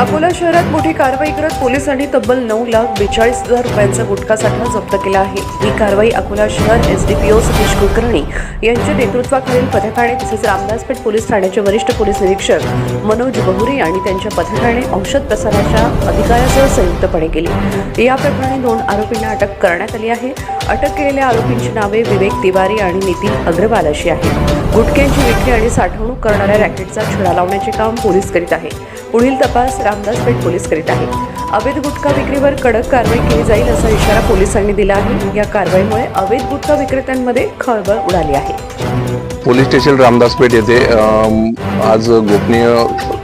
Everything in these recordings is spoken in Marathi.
अकोला शहरात मोठी कारवाई करत पोलिसांनी तब्बल नऊ लाख बेचाळीस हजार रुपयांचा गुटखा साठा जप्त केला आहे. ही कारवाई अकोला शहर एसडीपीओ सतीश कुलकर्णी यांच्या नेतृत्वाखालील पथकाने तसेच रामदासपेठ पोलीस ठाण्याचे वरिष्ठ पोलीस निरीक्षक मनोज बहुरे आणि त्यांच्या पथकाने औषध प्रसाराच्या अधिकाऱ्यासह संयुक्तपणे केली. या प्रकरणी दोन आरोपींना अटक करण्यात आली आहे. अटक केलेल्या आरोपींची नावे विवेक तिवारी आणि नितीन अग्रवाल अशी आहेत. गुटख्यांची विक्री आणि साठवणूक करणाऱ्या रॅकेटचा छडा लावण्याचे काम पोलीस करीत आहे पुढील तपास रामदासपेठ पोलीस करीत आहेत अवैध गुटखा विक्रीवर कडक कारवाई केली जाईल असा इशारा पोलिसांनी दिला आहे. या कारवाईमुळे अवैध गुटखा विक्रेत्यांमध्ये खळबळ उडाली आहे. पोलीस स्टेशन रामदासपेठ येथे आज गोपनीय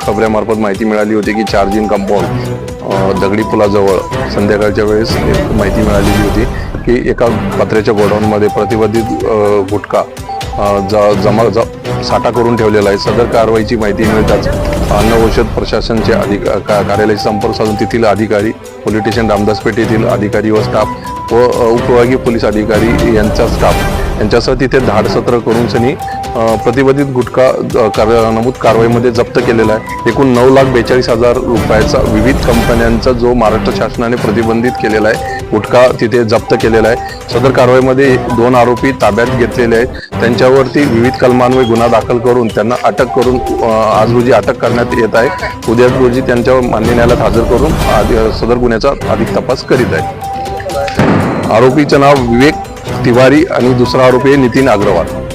खबऱ्यामार्फत माहिती मिळाली होती की चार्जिंग कंपाऊंड दगडी पुलाजवळ संध्याकाळच्या वेळेस माहिती मिळालेली होती की एका पत्र्याच्या गोडाऊनमध्ये प्रतिबंधित गुटखा ज जमा ज साठा करून ठेवलेला आहे. सदर कारवाईची माहिती मिळताच अन्न औषध प्रशासनचे अधिक का- कार्यालयाशी संपर्क साधून तेथील अधिकारी पोलीस स्टेशन रामदासपेठ येथील अधिकारी व स्टाफ व उपविभागीय पोलीस अधिकारी यांचा स्टाफ यांच्यासह तिथे धाडसत्र करून सनी प्रतिबंधित गुटखा कार- नमूद कारवाईमध्ये जप्त केलेला आहे. एकूण नऊ लाख बेचाळीस हजार रुपयाचा विविध कंपन्यांचा जो महाराष्ट्र शासनाने प्रतिबंधित केलेला आहे गुटखा तिथे जप्त केलेला आहे. सदर कारवाईमध्ये दोन आरोपी ताब्यात घेतलेले आहेत. त्यांच्यावरती विविध कलमान्वये गुन्हा दाखल करून त्यांना अटक करून आज रोजी अटक करण्यात येत आहे. उद्या रोजी त्यांच्यावर मान्य न्यायालयात हजर करून आधी- सदर गुन्ह्याचा अधिक तपास करीत आहे. आरोपीचं नाव विवेक तिवारी आणि दुसरा आरोपी आहे नितीन अग्रवाल.